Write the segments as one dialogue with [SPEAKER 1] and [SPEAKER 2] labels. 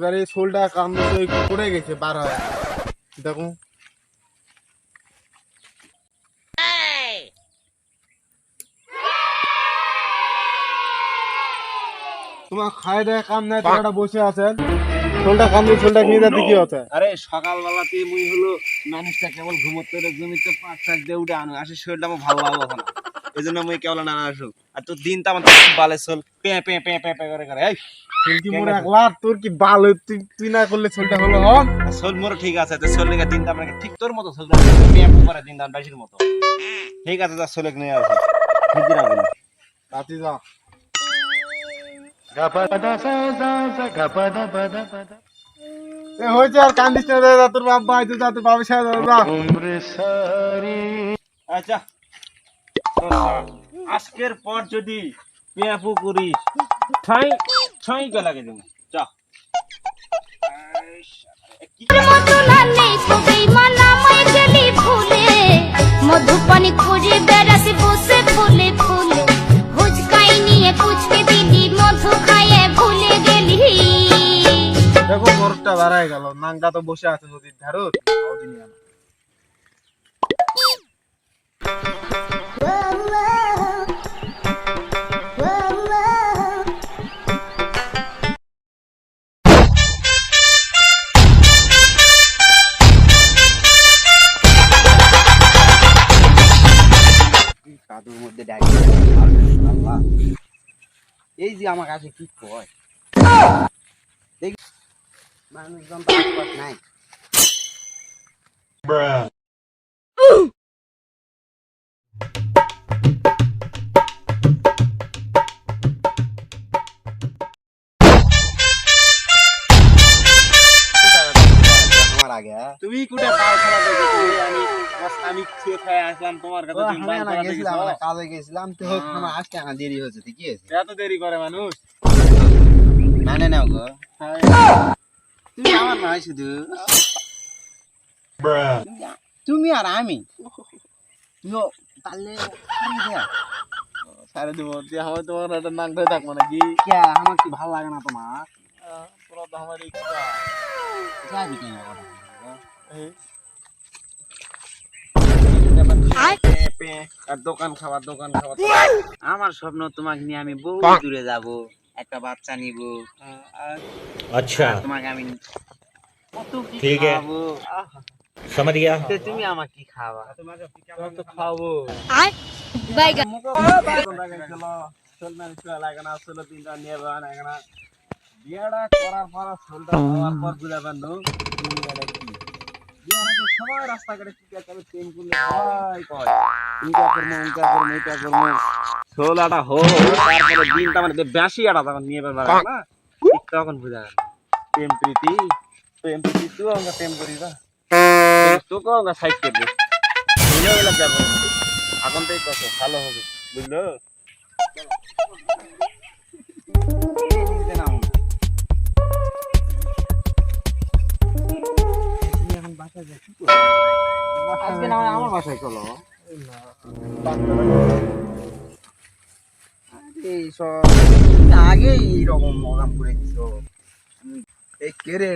[SPEAKER 1] গাড়ি সোলটা কাম পড়ে গেছে বার হয়। দেখো। তোমার খাই দেয় কাম নাই তোমরা বসে আছেন সোলটা কাম দিয়ে সোলটা নিয়ে যাতে কি হচ্ছে?
[SPEAKER 2] আরে সকালবেলাতে মুই হলো মানুষটা কেবল ঘুমোতে রে জমিতে পাঁচ টাক দিয়ে উঠে আনো। আসে শরীরটা আমার ভালো লাগল না। এই জন্য মুই কেবল না আসো আর তোর দিন তো আমার বালে চল পে পে পে পে পে করে করে এই।
[SPEAKER 1] মোর একলা তোর কি বাল তুই তুই না করলে সোলটা হলো হন
[SPEAKER 2] সোল মোর ঠিক আছে তো সোল লেগে দিন তো আমার ঠিক তোর মতো সোল পে পে দিন বাসির মতো। ঠিক আছে যা নিয়ে আসো। ঠিক দিন আগুন
[SPEAKER 1] রাতে যা। এ হয়েছে আর কান্দিস না রে, তোর বাপ ভাই যা তোর বাবার সাথে যা, যা
[SPEAKER 2] আচ্ছা। আজকের পর যদি পেয়াপু করিস ঠাই ঠাই গলাকে দেবো? যা
[SPEAKER 3] মধুপানি খুঁজে বেড়াতে বসে ফুলে ফুলে। হুচকাই নিয়ে কুচকে দিলি মধু খাইয়ে ভুলে গেলি।
[SPEAKER 1] দেখো বরফটা গেল। তো বসে আছে নদীর ধারো
[SPEAKER 2] এই যে আমার কাছে কি কয় দেখ। মানুষজন নাই। আগে হ্যাঁ?
[SPEAKER 1] তুমি কুটে
[SPEAKER 2] আমার স্বামী খেয়ে খেয়ে আসলাম তোমার কাছে তুমি বাল করা
[SPEAKER 4] গেছিলাম কাজে গেছিলাম তো হোক আমার আসতে আনা দেরি হয়েছে ঠিকই আছে।
[SPEAKER 1] এত দেরি করে মানুষ।
[SPEAKER 4] মানে নাও গো। তুমি আমার নয় শুধু। তুমি আর আমি।
[SPEAKER 1] সারে দিব আমার তোমার একটা ধরে থাকব নাকি?
[SPEAKER 4] আমার কি ভালো লাগে না তোমার?
[SPEAKER 1] তোরা তো আমার ইচ্ছা
[SPEAKER 4] যাবি কেন কথা বলব?
[SPEAKER 1] এই,
[SPEAKER 2] পে, পে, আর দোকান খাবার দোকান খাবার
[SPEAKER 4] আমার স্বপ্ন তোমাকে নিয়ে আমি বহু দূরে যাব একটা বাচ্চা নিব আর
[SPEAKER 5] अच्छा
[SPEAKER 4] তোমাকে আমি কত কি
[SPEAKER 5] ঠিক আছে।
[SPEAKER 4] খাওয়াবো আহ,
[SPEAKER 5] समझ गया
[SPEAKER 4] তো তুমি আমাকে কি খাওয়া
[SPEAKER 1] তোমার তো খাবো
[SPEAKER 3] বাইগা
[SPEAKER 2] বিয়াটা করার পর সোলটা হওয়ার পর বুঝা সবাই রাস্তাঘাটে কি করে প্রেম করলে সবাই কয়। ইনকা করব ইনকা করব ইনকা করব। সোলাটা হো তারপরে দিনটা মানে বেশি আটা তখন নিয়ে বের না? তখন বুঝা গেল প্রেম প্রীতি প্রেম প্রীতি প্রেম করিস না আমাকে সাইড এখন তো এই কথা ভালো হবে, বুঝলো?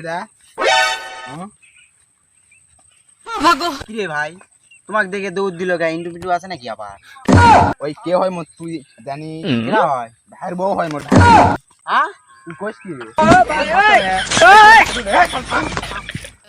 [SPEAKER 2] না হ্যাঁ?
[SPEAKER 4] ভাই তোমাকে দেখে দৌড় দিল গা ইন্টারভিউ আছে নাকি আবার ওই কে হয় মোর তুই জানি কেনা হয় ভাইয়ের বউ হয় মোর হ্যাঁ তুই কইস কি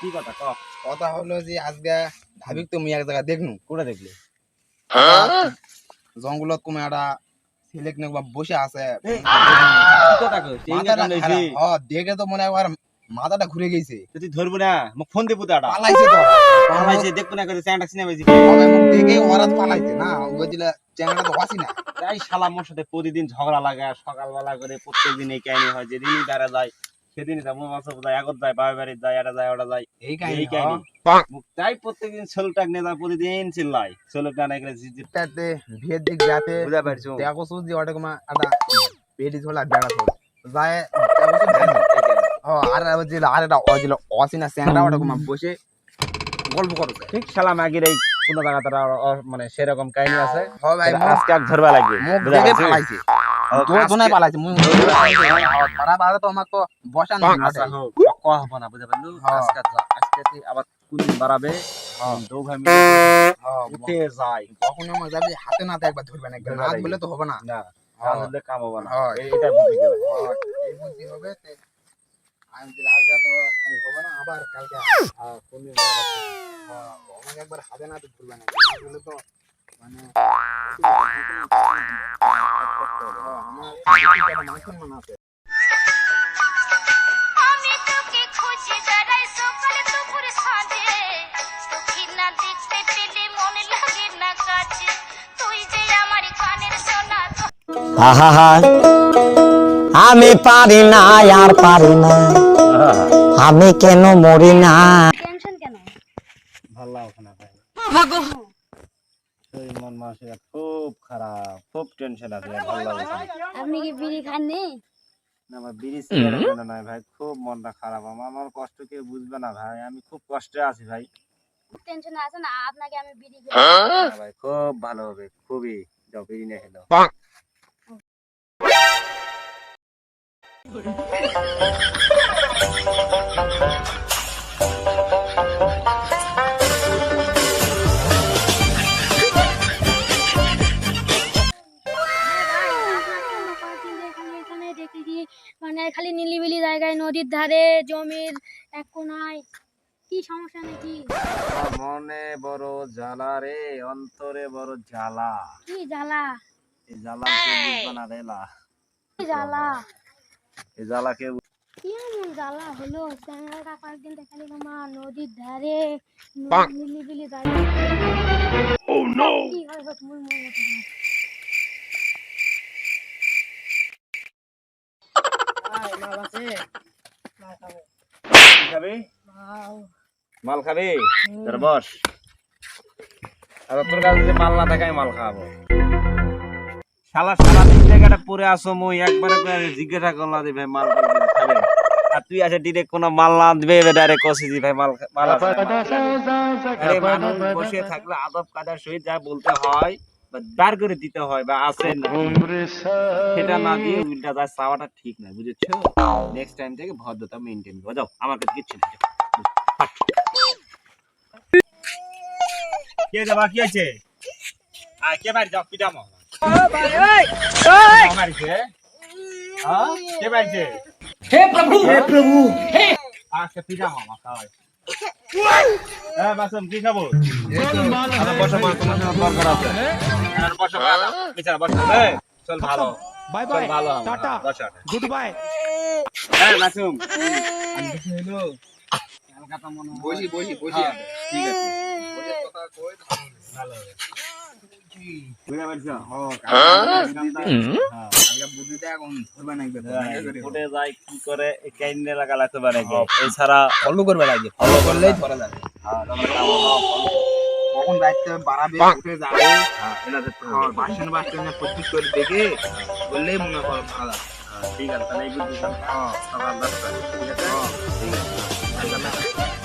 [SPEAKER 2] কি কথা ক?
[SPEAKER 4] কথা হলো যে আজকে ভাবিক তো মুই এক জায়গায় দেখনু।
[SPEAKER 2] কোটা দেখলে?
[SPEAKER 4] জঙ্গলত কোনো একটা ছেলে কিনে বসে আছে। দেখে তো মনে হয় মাথাটা ঘুরে গেছে।
[SPEAKER 2] তুই ধরবো না মুখ ফোন দেবো দাঁড়া
[SPEAKER 4] পালাইছে তো।
[SPEAKER 2] পালাইছে দেখব না করে চ্যাংটা সিনেমা বেজি।
[SPEAKER 4] মুখ দেখে ওরা পালাইছে না। দিলে চ্যাংড়া তো বাসি না।
[SPEAKER 2] তাই শালা মোর সাথে প্রতিদিন ঝগড়া লাগা সকালবেলা করে প্রত্যেকদিন এই কাহিনী হয় যেদিনই বেড়া যায় সেদিনই যাব মাছ যায় আগত যায় বাবার বাড়ি যায় এটা যায় ওটা যায়।
[SPEAKER 4] এই
[SPEAKER 2] এই
[SPEAKER 4] কাহিনী।
[SPEAKER 2] তাই প্রত্যেকদিন ষোলোটাক নিয়ে যায় প্রতিদিন চিল্লাই
[SPEAKER 4] দিক যাতে
[SPEAKER 2] বুঝা পারছ।
[SPEAKER 4] দেখো সুজি ওটা কমা পেটি বেড়া ঝোল যায় ও আর আর একটা অজিল অসিনা স্যাংরা ওটা কমা বসে গল্প করো
[SPEAKER 2] ঠিক শালা মাগির এই কোনো জায়গা তারা মানে সেরকম কাহিনী আছে।
[SPEAKER 4] হ ভাই
[SPEAKER 2] তাহলে আজকে ধরবা লাগবে।
[SPEAKER 4] মুখ
[SPEAKER 2] বুঝা
[SPEAKER 4] দেখে
[SPEAKER 2] পারছ?
[SPEAKER 4] পালাইছে
[SPEAKER 2] ও,
[SPEAKER 4] দোর
[SPEAKER 2] আজকে-
[SPEAKER 4] জোনায় পালাইছে। মুখ ধরা বাদে তো আমাকে তো বসানো
[SPEAKER 2] আচ্ছা হোক না বুঝা পারল। আজকে আজকে আবার কোন বাড়াবে দৌ ভাই উঠে যায়।
[SPEAKER 4] কখন আমার যাবে হাতে নাতে একবার ধরবে একবার হাত বলে তো হবে না।
[SPEAKER 2] না। তাহলে কাম হবে না। এটা বুদ্ধি গেল
[SPEAKER 4] এই বুদ্ধি হবে আমি যদি আজকে তো হবে না আবার কালকে কোন একবার হাতে নাতে ধরবে না? না তো মানে
[SPEAKER 6] আহা আমি পারি না আর পারি না। আমি কেন মরি না?
[SPEAKER 3] টেনশন কেন?
[SPEAKER 2] ভালো শরীর মন মানসিক খুব খারাপ খুব টেনশন আছে ভালো লাগছে
[SPEAKER 3] আপনি কি বিড়ি খাননি?
[SPEAKER 2] না আমার বিড়ি সিগারেট নাই ভাই খুব মনটা খারাপ আমার আমার কষ্ট কেউ বুঝবে না ভাই আমি খুব কষ্টে আছি ভাই।
[SPEAKER 3] টেনশনে আছে না আপনাকে আমি বিড়ি
[SPEAKER 2] না ভাই খুব ভালো হবে খুবই যাও বিড়ি নিয়ে খেলো।
[SPEAKER 7] এখানে নদীর ধারে জমির এক কোনায় কি সমস্যা নাকি?
[SPEAKER 2] মনে বড় জ্বালা রে অন্তরে বড় জ্বালা।
[SPEAKER 7] কি জ্বালা?
[SPEAKER 2] এই জ্বালা না রেলা
[SPEAKER 7] কি জ্বালা?
[SPEAKER 2] এই জ্বালা কেউ
[SPEAKER 7] কি এমন জ্বালা হলো? চ্যাংড়াটা কয়েকদিন দেখালি মা নদীর ধারে ন- নিলিবিলি জায়গায় কি হয় হোক মুই মতো।
[SPEAKER 2] খাবি? মাল। খাবি? তোর বস। আর তোর কাছে মাল না থাকে আমি মাল খাব। শালা দিন জায়গাটা পরে আসো মুই। একবারে করে জিজ্ঞাসা করলাম যে ভাই মাল খাবে? আর তুই আছে ডিরেক্ট কোনো মাল না দিবে ডাইরেক্ট কষি দি ভাই মাল মাল আছে আরে মানুষ বসে থাকলে আদব কাদার সহিত যা বলতে হয় বার করে দিতে হয় বা আছে না। সেটা না দিয়ে উল্টা যা চাওয়াটা ঠিক না বুঝেছ? নেক্সট টাইম থেকে ভদ্রতা মেনটেন করো। যাও আমার কাছে কিচ্ছু নেই কে যাবা কি আছে আয় কে বাড়ি যাও পিটামো মারিছে হ্যাঁ? হে প্রভু হে প্রভু আজকে পিটামো আমার খাওয়াই হ্যাঁ মাসুম কি খাব বসো মা তোমার সাথে দরকার আছে। বসো বিছানা বসো। চল ভালো। Bye bye. ভালো টাটা। Good bye. হ্যাঁ মাসুম। মনে হয়
[SPEAKER 4] বসি বসি বসি।
[SPEAKER 2] হ্যাঁ, ঠিক আছে
[SPEAKER 4] কথা কই
[SPEAKER 2] ভালো এছাড়া
[SPEAKER 4] ফলো করবে লাগে ফলো করলেই কখন দায়িত্ব বাড়াবে উঠে যাবে প্রস্তুত করে দেখে বললেই মনে হ্যাঁ,
[SPEAKER 2] ঠিক আছে তাহলে এই বুদ্ধি সকাল দশটা ঠিক আছে